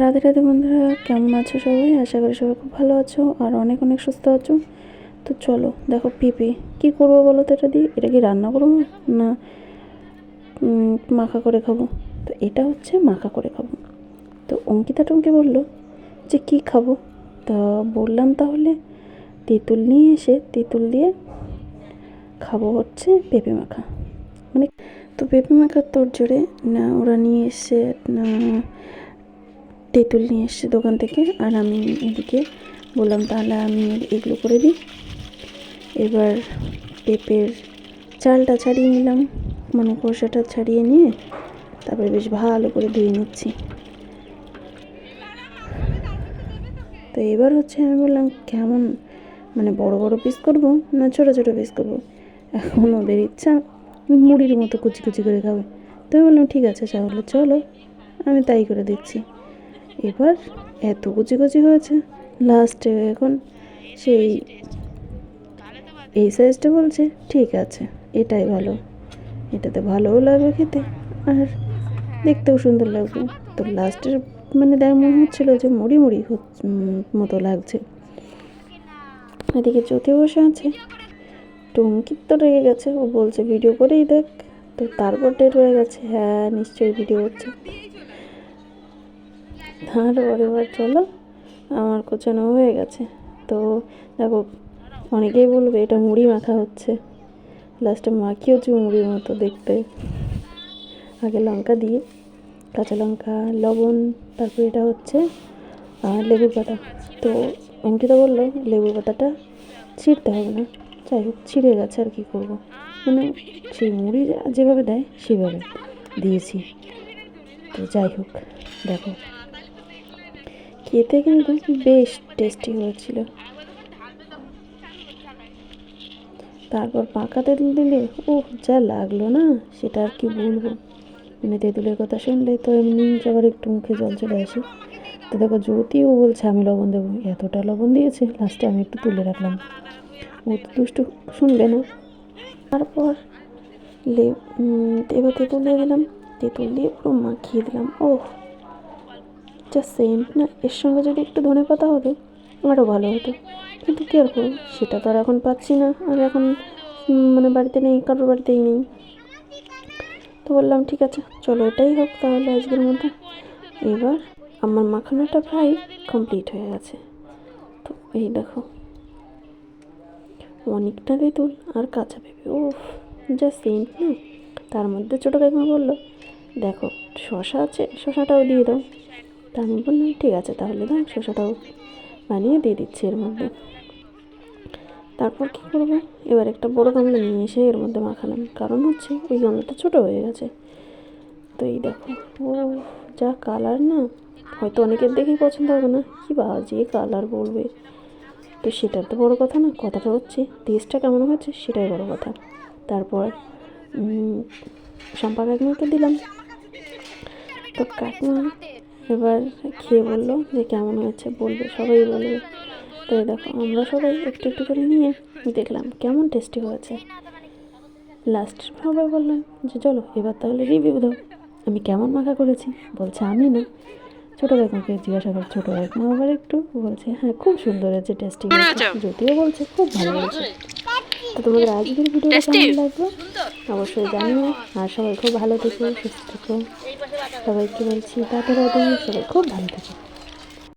রাধে রাধে বন্ধুরা, কেমন আছো সবাই? আশা করি সবাই খুব ভালো আছো আর অনেক অনেক সুস্থ আছো। তো চলো, দেখো পেঁপে, কী করব বলো তো এটা দিয়ে? এটা কি রান্না করব? না মাখা করে খাব। তো এটা হচ্ছে মাখা করে খাব। তো অঙ্কিতা টঙ্কি বলল যে, কি খাব? তা বললাম তাহলে তেঁতুল নিয়ে এসে তেঁতুল দিয়ে খাব হচ্ছে পেঁপে মাখা। মানে তো পেঁপে মাখার তোর জোরে না ওরা নিয়ে এসে না তেঁতুল নিয়ে এসছে দোকান থেকে, আর আমি এদিকে বললাম, তাহলে আমি এগুলো করে দিই। এবার পেঁপের চালটা ছাড়িয়ে নিলাম মানে খোসাটা ছাড়িয়ে নিয়ে তারপরে বেশ ভালো করে ধুয়ে নিচ্ছি। তো এবার হচ্ছে আমি বললাম, কেমন মানে বড় বড় পিস করব না ছোট ছোট পিস করব? এখন ওদের ইচ্ছা, মুড়ির মতো কুচি কুচি করে খাবে। তো আমি বললাম, ঠিক আছে তাহলে চলো, আমি তাই করে দিচ্ছি। এবার এত কুচি কুচি হয়েছে লাস্টে এখন সেই এই সাইজটা বলছে, ঠিক আছে, এটাই ভালো। এটাতে ভালোও লাগবে খেতে, আর দেখতেও সুন্দর লাগবে। তো লাস্টের মানে দেখ মনে হচ্ছিল যে মুড়ি মুড়ি মতো লাগছে। এদিকে চোখে বসে আছে। টঙ্কির তো রেগে গেছে, ও বলছে, ভিডিও করেই দেখ। তো তারপর টের হয়ে গেছে হ্যাঁ নিশ্চয়ই ভিডিও হচ্ছে। তারপর এবার চলো, আমার কোচানো হয়ে গেছে। তো দেখো, অনেকেই বলবে এটা মুড়ি মাখা হচ্ছে। লাস্টে মাখিয়েছি মুড়ির মতো দেখতে। আগে লঙ্কা দিয়ে, কাঁচা লঙ্কা, লবণ, তারপর এটা হচ্ছে, আর লেবুর পাতা। তো অঙ্কিতা বলল, লেবুর পাতাটা ছিঁড়তে হবে না। যাই হোক, ছিঁড়ে গেছে আর কি করব। মানে সেই মুড়ি যেভাবে দেয়, সেভাবে দিয়েছি। তো যাই হোক, দেখো। খেতে কিন্তু বেশ টেস্টি হয়েছিল। তারপর পাকা তেঁতুল দিলে ও যা লাগল না, সেটা আর কি বলব। মানে তেঁতুলের কথা শুনলে তো এমনি সবার একটু মুখে জল চলে আসে। তো দেখো জ্যোতিও বলছে, আমি লবণ দেবো। এতটা লবণ দিয়েছে লাস্টে আমি একটু তুলে রাখলাম। ও তো দুষ্টু শুনবে না। তারপর লে এবার তেঁতুল দিয়ে দিলাম। তেঁতুল দিয়ে পুরো মাখিয়ে দিলাম। ও যা সেন্ট না, এর সঙ্গে যদি একটু ধনে পাতা হতো আরও ভালো হতো। কিন্তু কী আর করব? সেটা তো আর এখন পাচ্ছি না। আর এখন মানে বাড়িতে নেই, কারোর বাড়িতেই নেই। তো বললাম, ঠিক আছে, চলো এটাই হোক তাহলে আজকের মতো। এবার আমার মাখানোটা প্রায় কমপ্লিট হয়ে গেছে। তো এই দেখো। অনেকটা তেঁতুল আর কাঁচা পেঁপে। ও যা সেন্ট না? তার মধ্যে ছোটো কাকিমা বলল, দেখো শশা আছে শশাটাও দিয়ে দাও। তা আমি বললাম, ঠিক আছে, তাহলে দাও শসাটাও বানিয়ে দিয়ে দিচ্ছি এর মধ্যে। তারপর কী করব? এবার একটা বড় গামলা নিয়ে এসে এর মধ্যে মাখালাম। কারণ হচ্ছে ওই গামলাটা ছোটো হয়ে গেছে। তো এই দেখো ও যা কালার না, হয়তো অনেকের দেখেই পছন্দ হবে না। কি বাজে কালার বলবে? তো সেটার তো বড় কথা না, কথাটা হচ্ছে টেস্টটা কেমন হচ্ছে সেটাই বড় কথা। তারপর শম্পা কাকিমাকে দিলাম। তো কাকিমা এবার খেয়ে বলল যে কেমন হয়েছে? বলবে সবাই বলবে তো দেখো আমরা সবাই একটু একটু করে নিয়ে দেখলাম কেমন টেস্টি হয়েছে। লাস্ট সবাই বললাম যে চলো এবার তাহলে রিভিউ দাও। আমি কেমন মাখা করেছি? বলছে আমি না। ছোটো কাকিমাকে জিজ্ঞাসা করে ছোটো কাকিমা আবার একটু? বলছে হ্যাঁ খুব সুন্দর হয়েছে টেস্টি যদিও বলছে খুব ভালো হয়েছে। তো তোমাদের আজকের ভিডিওটা কেমন লাগল? অবশ্যই জানিও। আর সবাই খুব ভালো থেকো সুস্থ থেকো। সবাইকে বলছি তাড়াতাড়ি সবাই খুব ভালো থেকো।